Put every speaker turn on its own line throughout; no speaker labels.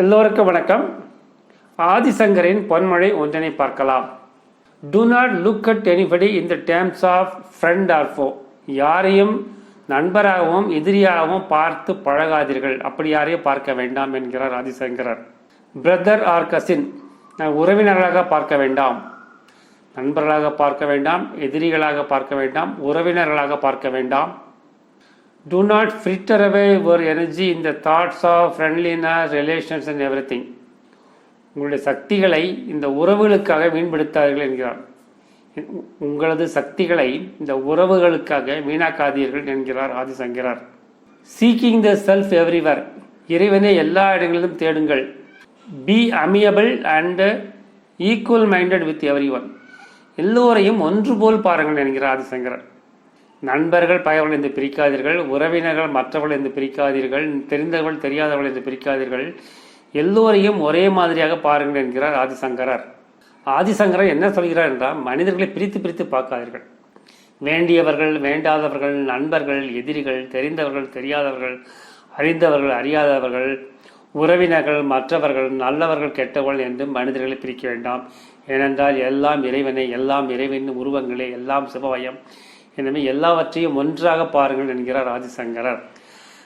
எல்லோருக்கும் வணக்கம். ஆதிசங்கரின் பொன்மொழி ஒன்றினை பார்க்கலாம். Do not look at anybody in the terms of friend or foe யாரையும் நண்பராகவும் எதிரியாகவும் பார்த்து பழகாதீர்கள். அப்படி யாரையும் பார்க்க வேண்டாம் என்கிறார் ஆதிசங்கரர். பிரதர் ஆர் கசின் உறவினர்களாக பார்க்க வேண்டாம். நண்பர்களாக பார்க்க வேண்டாம் எதிரிகளாக பார்க்க வேண்டாம் உறவினர்களாக பார்க்க வேண்டாம். Do not fritter away your energy in the thoughts of friendliness, relations and everything. உங்களுடைய சக்திகளை இந்த உறவுகளுக்காக வீண்படுத்தாதீர்கள் என்கிறார். உங்களது சக்திகளை இந்த உறவுகளுக்காக வீணாக்காதீர்கள் என்கிறார் ஆதிசங்கரார். சீக்கிங் த செல்ஃப் எவ்ரிவர் இறைவனை எல்லா இடங்களிலும் தேடுங்கள். Be amiable and equal minded with everyone எல்லோரையும் ஒன்று போல் பாருங்கள் என்கிறார் ஆதிசங்கரர். நண்பர்கள் பகைவர்கள் என்று பிரிக்காதீர்கள் உறவினர்கள் மற்றவர்கள் என்று பிரிக்காதீர்கள் தெரிந்தவர்கள் தெரியாதவர்கள் என்று பிரிக்காதீர்கள். எல்லோரையும் ஒரே மாதிரியாக பாருங்கள் என்கிறார் ஆதிசங்கரர். ஆதிசங்கரர் என்ன சொல்கிறார் என்றால் மனிதர்களை பிரித்து பிரித்து பார்க்காதீர்கள். வேண்டியவர்கள் வேண்டாதவர்கள் நண்பர்கள் எதிரிகள் தெரிந்தவர்கள் தெரியாதவர்கள் அறிந்தவர்கள் அறியாதவர்கள் உறவினர்கள் மற்றவர்கள் நல்லவர்கள் கெட்டவர்கள் என்று மனிதர்களை பிரிக்க வேண்டாம். ஏனென்றால் எல்லாம் இறைவனை எல்லாம் இறைவனின் உருவங்களே எல்லாம் சிவபயம் எனவே எல்லாவற்றையும் ஒன்றாக பாருங்கள் என்கிறார் ஆதிசங்கரர்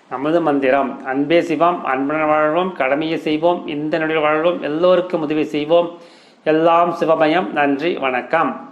நமது மந்திரம் அன்பே சிவம் அன்புடன் வாழ்வோம் கடமையை செய்வோம் இந்த நொடியில் வாழ்வோம் எல்லோருக்கும் உதவி செய்வோம். எல்லாம் சிவமயம். நன்றி வணக்கம்.